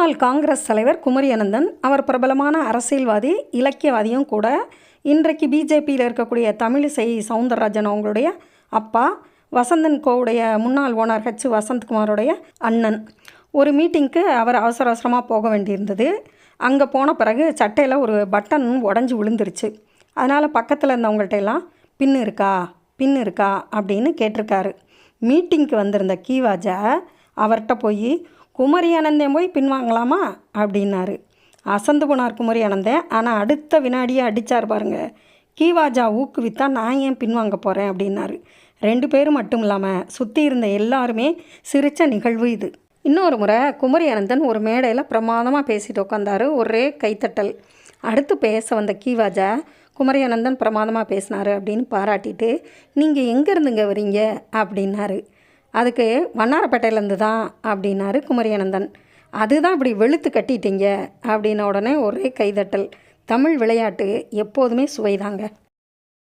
முன்னாள் காங்கிரஸ் தலைவர் குமரி அனந்தன் அவர் பிரபலமான அரசியல்வாதி இலக்கியவாதியும் கூட இன்றைக்கு பிஜேபியில் இருக்கக்கூடிய தமிழிசை சவுந்தரராஜன் அவங்களுடைய அப்பா வசந்தன் கோவுடைய முன்னாள் ஓனர் ஹெச் வசந்த்குமாரோடைய அண்ணன். ஒரு மீட்டிங்க்கு அவர் அவசர அவசரமாக போக வேண்டியிருந்தது. அங்கே போன பிறகு சட்டையில் ஒரு பட்டன் உடஞ்சி விழுந்துருச்சு. அதனால் பக்கத்தில் இருந்தவங்கள்ட்ட எல்லாம் பின் இருக்கா? பின் இருக்கா? அப்படின்னு கேட்டிருக்காரு. மீட்டிங்க்கு வந்திருந்த கீவாஜா அவர்கிட்ட போய் குமரி அனந்தன் போய் பின் வாங்கலாமா அப்படின்னாரு. அசந்து போனார் குமரி அனந்தன் ஆனால் அடுத்த வினாடியே அடித்தார் பாருங்க. கீவாஜா ஊக்குவித்தா நான் ஏன் பின்வாங்க போகிறேன் அப்படின்னாரு. ரெண்டு பேரும் மட்டும் இல்லாமல் சுற்றி இருந்த எல்லாருமே சிரித்த நிகழ்வு இது. இன்னொரு முறை குமரி அனந்தன் ஒரு மேடையில் பிரமாதமாக பேசிட்டு உட்காந்தாரு ஒரே கைத்தட்டல். அடுத்து பேச வந்த கீவாஜா குமரி அனந்தன் பிரமாதமாக பேசினாரு அப்படின்னு பாராட்டிட்டு நீங்கள் எங்கேருந்துங்க வரீங்க? அப்படின்னாரு. அதுக்கு வண்ணாரப்பேட்டையிலேருந்து தான் அப்படின்னாரு குமரியானந்தன். அதுதான் இப்படி வெளுத்து கட்டிட்டீங்க அப்படின்ன உடனே ஒரே கைதட்டல். தமிழ் விளையாட்டு எப்போதுமே சுவைதாங்க.